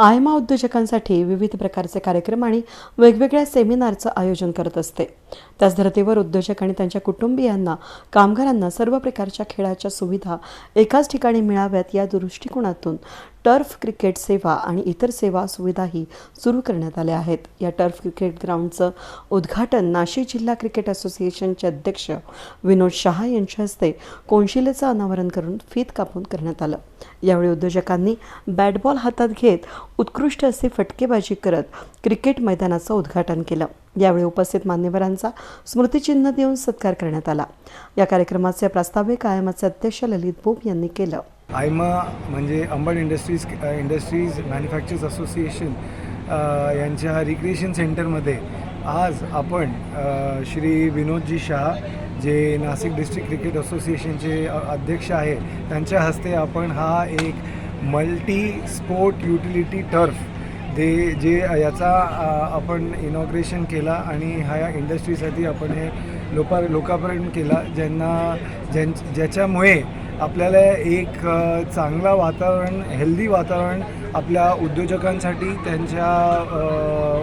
आयमा उद्योजकांसाठी विविध प्रकारचे कार्यक्रम आणि वेगवेगळ्या सेमिनारचं आयोजन करत असते. त्याच धर्तीवर उद्योजक आणि त्यांच्या कुटुंबियांना कामगारांना सर्व प्रकारच्या खेळाच्या सुविधा एकाच ठिकाणी मिळाव्यात या दृष्टिकोनातून टर्फ क्रिकेट सेवा आणि इतर सेवा सुविधाही सुरू करण्यात आल्या आहेत. या टर्फ क्रिकेट ग्राउंडचं उद्घाटन नाशिक जिल्हा क्रिकेट असोसिएशनचे अध्यक्ष विनोद शहा यांच्या हस्ते कोनशिलेचं अनावरण करून फीत कापून करण्यात आलं. यावेळी उद्योजकांनी बॅटबॉल हातात घेत उत्कृष्ट असे फटकेबाजी करत क्रिकेट मैदानाचं उद्घाटन केलं. यावेळी उपस्थित मान्यवरांचा स्मृतिचिन्ह देऊन सत्कार करण्यात आला. या कार्यक्रमाचे प्रास्ताविक आयामाचे अध्यक्ष ललित बोप यांनी केलं. आयमा म्हणजे Ambad industries industries manufacturers association यांच्या रिक्रिएशन सेंटरमध्ये आज आपण श्री विनोदजी शहा जे नाशिक डिस्ट्रिक्ट क्रिकेट असोसिएशनचे अध्यक्ष आहे त्यांच्या हस्ते आपण हा एक मल्टी स्पोर्ट युटिलिटी टर्फ ते जे याचा आपण इनॉग्रेशन केला आणि ह्या इंडस्ट्रीसाठी आपण हे लोका लोकार्पण केला ज्यांना ज्यां ज्याच्यामुळे आपल्याला एक चांगला वातावरण हेल्दी वातावरण आपल्या उद्योजकांसाठी त्यांच्या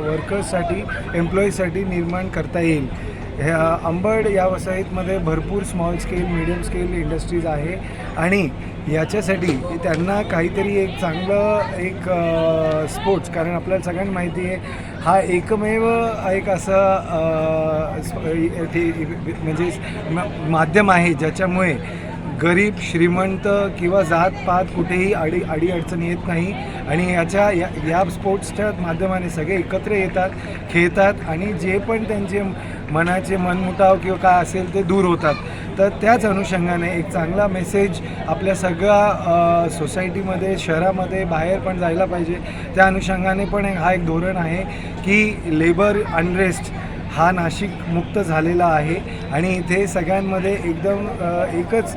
वर्कर्ससाठी एम्प्लॉईजसाठी निर्माण करता येईल. ह्या अंबड या वसाहतीमध्ये भरपूर small scale medium scale industries आहे. आणि याच्यासाठी त्यांना काहीतरी एक चांगलं एक स्पोर्ट्स कारण आपल्याला सगळ्यांना माहिती आहे हा एकमेव एक असं म्हणजे माध्यम आहे ज्याच्यामुळे गरीब श्रीमंत किंवा जात पात कुठेही अडी अडी अडचण येत नाही. आणि याच्या या या स्पोर्ट्सच्या माध्यमाने सगळे एकत्र येतात खेळतात आणि जे पण त्यांचे मनाचे मनमुटाव किंवा काय असेल ते दूर होतात. तर त्याच अनुषंगाने एक चांगला मेसेज आपल्या सगळ्या सोसायटीमध्ये शहरामध्ये बाहेर पण जायला पाहिजे. त्या अनुषंगाने पण एक- हा एक धोरण आहे की लेबर अनरेस्ट हा नाशिक मुक्त झालेला आहे. आणि इथे सगळ्यांमध्ये एकदम एकच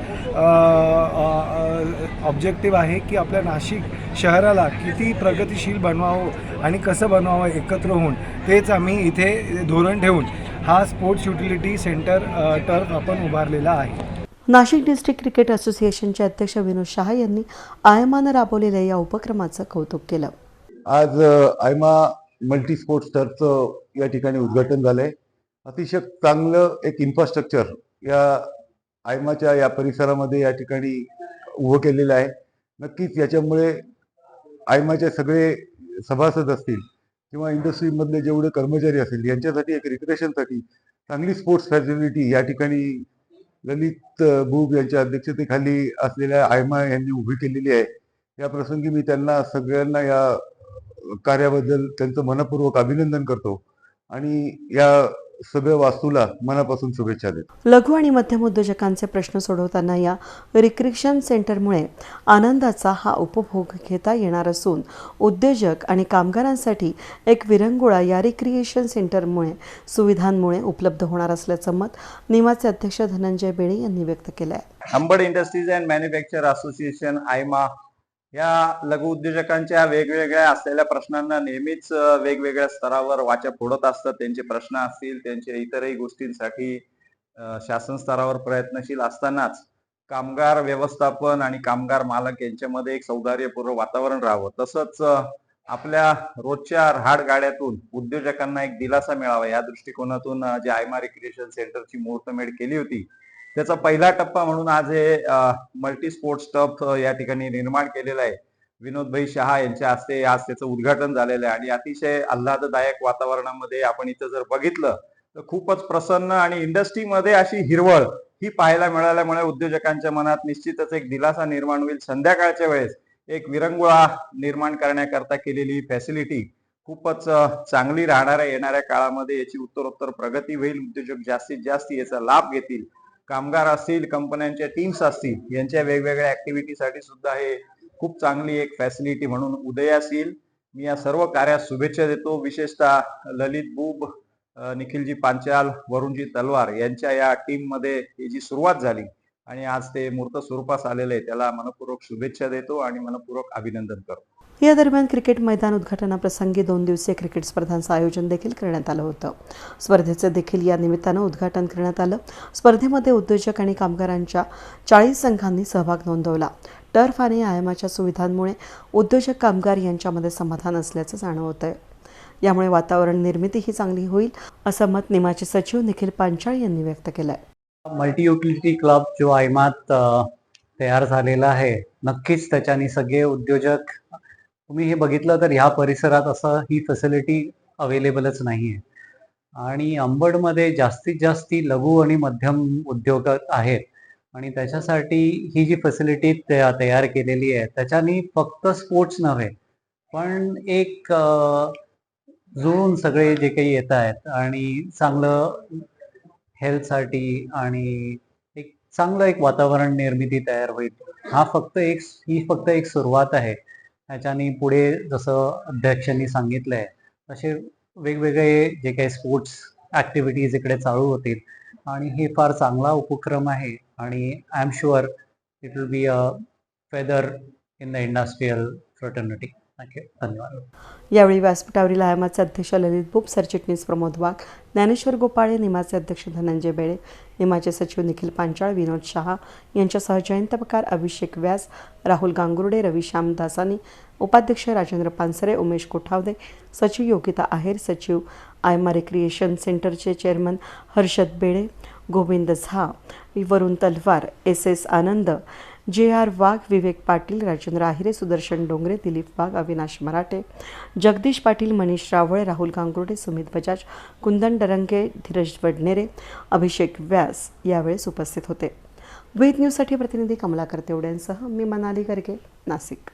ऑब्जेक्टिव्ह आहे की आपल्या नाशिक शहराला किती प्रगतिशील बनवावं आणि कसं बनवावं एकत्र होऊन. तेच आम्ही इथे धोरण ठेवून हा स्पोर्ट्स युटिलिटी सेंटर टर्फ आपण उभारलेला आहे. नाशिक डिस्ट्रिक्ट क्रिकेट असोसिएशनचे अध्यक्ष विनोद शहा यांनी आयमानं राबवलेल्या या उपक्रमाचं कौतुक केलं. आज आयमा मल्टी स्पोर्ट्स टर्फचं या ठिकाणी उद्घाटन झालंय. अतिशय चांगलं एक इन्फ्रास्ट्रक्चर या आयमाच्या या परिसरामध्ये या ठिकाणी उभं केलेलं आहे. नक्कीच याच्यामुळे आयमाचे सगळे सभासद असतील किंवा इंडस्ट्रीमधले जेवढे कर्मचारी असतील यांच्यासाठी एक रिक्रेशनसाठी चांगली स्पोर्ट्स फॅसिलिटी या ठिकाणी ललित अ, बुब यांच्या अध्यक्षतेखाली असलेल्या आयमा यांनी उभी केलेली आहे. या प्रसंगी मी त्यांना सगळ्यांना या कार्याबद्दल त्यांचं मनपूर्वक अभिनंदन करतो. आणि या सगळ्या वास्तूला मनापासून शुभेच्छा देतो. लघु आणि मध्यम उद्योजकांचे प्रश्न सोडवताना या रिक्रिएशन सेंटरमुळे आनंदाचा हा उपभोग घेता येणार असून उद्योजक आणि कामगारांसाठी एक विरंगुळा या रिक्रिएशन सेंटरमुळे सुविधांमुळे उपलब्ध होणार असल्याचं मत निमाचे अध्यक्ष धनंजय बेणे यांनी व्यक्त केलं आहे Ambad industries and manufacture association AIMA या लघु उद्योजकांच्या वेगवेगळ्या असलेल्या प्रश्नांना नेहमीच वेगवेगळ्या स्तरावर वाचा फोडत असतात. त्यांचे प्रश्न असतील त्यांच्या इतरही गोष्टींसाठी शासन स्तरावर प्रयत्नशील असतानाच कामगार व्यवस्थापन आणि कामगार मालक यांच्यामध्ये एक सौदार्यपूर्व वातावरण राहावं. तसंच आपल्या रोजच्या राहाडगाड्यातून उद्योजकांना एक दिलासा मिळावा. या दृष्टिकोनातून जे आयमा रिक्रिएशन सेंटरची मुहूर्तमेढ केली होती त्याचा पहिला टप्पा म्हणून आज हे मल्टी स्पोर्ट्स टफ या ठिकाणी निर्माण केलेलं आहे. विनोदभाई शहा यांच्या हस्ते आज त्याचं उद्घाटन झालेलं आहे. आणि अतिशय आल्हाददायक वातावरणामध्ये आपण इथं जर बघितलं तर खूपच प्रसन्न आणि इंडस्ट्रीमध्ये अशी हिरवळ ही पाहायला मिळाल्यामुळे उद्योजकांच्या मनात निश्चितच एक दिलासा निर्माण होईल. संध्याकाळच्या वेळेस एक विरंगुळा निर्माण करण्याकरता केलेली फॅसिलिटी खूपच चांगली राहणाऱ्या येणाऱ्या काळामध्ये याची उत्तरोत्तर प्रगती होईल. उद्योजक जास्तीत जास्त याचा लाभ घेतील. कामगार असतील कंपन्यांच्या टीम्स असतील यांच्या वेगवेगळ्या ऍक्टिव्हिटीसाठी सुद्धा हे खूप चांगली एक फॅसिलिटी म्हणून उदयास येईल मी या सर्व कार्यास शुभेच्छा देतो. विशेषतः ललित बुब निखिलजी पांचाल वरुणजी तलवार यांच्या या टीममध्ये ही जी सुरुवात झाली आणि आज ते मूर्त स्वरूपास आलेले आहे त्याला मनपूर्वक शुभेच्छा देतो आणि मनपूर्वक अभिनंदन करतो. या दरम्यान क्रिकेट मैदान उद्घाटनाप्रसंगी दोन दिवसीय क्रिकेट स्पर्धांचं आयोजन देखील करण्यात आलं होतं. स्पर्धेचं देखील या निमित्तानं उद्घाटन करण्यात आलं. स्पर्धेमध्ये उद्योजक आणि कामगारांच्या चाळीस संघांनी सहभाग नोंदवला. टर्फ आणि आयामाच्या सुविधांमुळे उद्योजक कामगार यांच्यामध्ये समाधान असल्याचं जाणवत आहे यामुळे वातावरण निर्मितीही चांगली होईल असं मत निमाचे सचिव निखिल पांचाळ यांनी व्यक्त केलं आहे मल्टी युटिलिटी क्लब जो आयमात तयार झालेला आहे नक्कीच त्याच्याने सगळे उद्योजक तुम्ही हे बघितलं तर ह्या परिसरात असं ही फॅसिलिटी अवेलेबलच नाही आहे आणि अंबडमध्ये जास्तीत जास्ती लघु आणि मध्यम उद्योग आहेत आणि त्याच्यासाठी ही जी फॅसिलिटी तयार केलेली आहे त्याच्याने फक्त स्पोर्ट्स नव्हे पण एक जुळून सगळे जे काही येत आहेत आणि चांगलं हेल्थसाठी आणि एक चांगलं एक वातावरण निर्मिती तयार होईल. हा फक्त एक ही फक्त एक सुरुवात आहे. ह्याच्याने पुढे जसं अध्यक्षांनी सांगितलंय तसे वेगवेगळे जे काही स्पोर्ट्स ऍक्टिव्हिटीज इकडे चालू होतील. आणि हे फार चांगला उपक्रम आहे आणि I am sure it will be a feather in the industrial fraternity thank you धन्यवाद. यावेळी व्यासपीठावरील आयामाचे अध्यक्ष ललित भूप सरचिटणीस प्रमोद वाघ ज्ञानेश्वर गोपाळे निमाचे अध्यक्ष धनंजय बेळे निमाचे सचिव निखिल पांचाळ विनोद शहा यांच्यासह जयंतपकार अभिषेक व्यास राहुल गांगुर्डे रविश्याम दासानी उपाध्यक्ष राजेंद्र पानसरे उमेश कोठावदे सचिव योगिता आहेर सचिव आयमा रिक्रिएशन सेंटरचे chairman Harshad Bele Govind Jha Varun Talwar S S Anand J R Wagh Vivek Patil Rajendra Ahire Sudarshan Dongre Dilip Wagh Avinash Marathe Jagdish Patil Manish Rawale Rahul Gangurde Sumit Bajaj कुंदन डरंगे धीरज वडनेरे अभिषेक व्यास यावेळेस उपस्थित होते. वेद न्यूजसाठी प्रतिनिधी कमलाकर तेवड्यांसह मी मनाली गर्गे नाशिक.